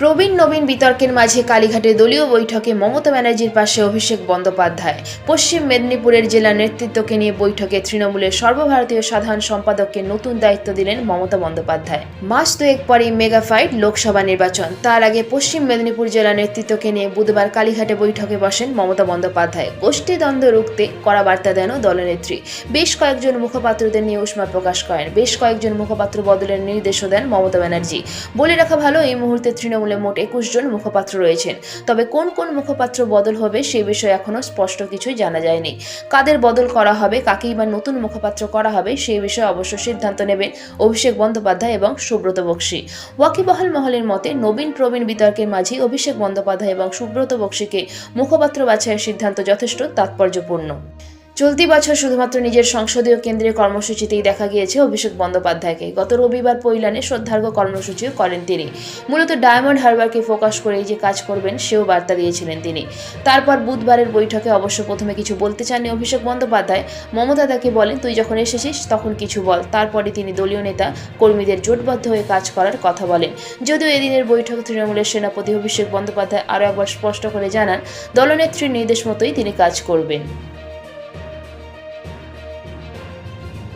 প্রবীণ নবীন বিতর্কের মাঝে কালীঘাটে দলীয় বৈঠকে মমতা ব্যানার্জির পাশে অভিষেক বন্দ্যোপাধ্যায়। পশ্চিম মেদিনীপুরের জেলা নেতৃত্বকে নিয়ে বৈঠকে তৃণমূলের সর্বভারতীয় সাধারণ সম্পাদককে নতুন দায়িত্ব দিলেন মমতা বন্দ্যোপাধ্যায়। মাস দুয়েক পরেই মেগা ফাইট লোকসভা নির্বাচন। তার আগে পশ্চিম মেদিনীপুর জেলা নেতৃত্বকে নিয়ে বুধবার কালীঘাটে বৈঠকে বসেন মমতা বন্দ্যোপাধ্যায়। গোষ্ঠী দ্বন্দ্ব রুখতে কড়া বার্তা দেন দলনেত্রী বেশ কয়েকজন মুখপাত্রদের নিয়ে উষ্মা প্রকাশ করেন। বেশ কয়েকজন মুখপাত্র বদলের নির্দেশও দেন মমতা ব্যানার্জি। বলে রাখা ভালো, এই মুহূর্তে তৃণমূলে মোট একুশ জন মুখপাত্র রয়েছেন। তবে কোন কোন মুখপাত্র বদল হবে সে বিষয়ে এখনও স্পষ্ট কিছুই জানা যায়নি। কাদের বদল করা হবে, কাকেই বা নতুন মুখপাত্র করা হবে সেই বিষয়ে অবশ্য সিদ্ধান্ত নেবেন অভিষেক বন্দ্যোপাধ্যায় এবং সুব্রত বক্সী। ওয়াকিবহাল মহলের মতে, নবীন প্রবীণ বিতর্কের মাঝেই অভিষেক বন্দ্যোপাধ্যায় এবং সুব্রত বক্সীকে মুখপাত্র বাছাইয়ের সিদ্ধান্ত যথেষ্ট তাৎপর্যপূর্ণ। চলতি বছর শুধুমাত্র নিজের সংসদীয় কেন্দ্রের কর্মসূচিতেই দেখা গিয়েছে অভিষেক বন্দ্যোপাধ্যায়কে। গত রবিবার পৈলানে শ্রদ্ধার্ঘ্য কর্মসূচিও করেন তিনি। মূলত ডায়মন্ড হারবারকে ফোকাস করেই যে কাজ করবেন, সেও বার্তা দিয়েছিলেন তিনি। তারপর বুধবারের বৈঠকে অবশ্য প্রথমে কিছু বলতে চাননি অভিষেক বন্দ্যোপাধ্যায়। মমতা তাকে বলেন, তুই যখন এসেছিস, তখন কিছু বল। তারপরে তিনি দলীয় নেতা, কর্মীদের জোটবদ্ধ হয়ে কাজ করার কথা বলেন। যদিও এদিনের বৈঠক তৃণমূলের সেনাপতি অভিষেক বন্দ্যোপাধ্যায় আরও একবার স্পষ্ট করে জানান, দলনেত্রীর নির্দেশ মতোই তিনি কাজ করবেন।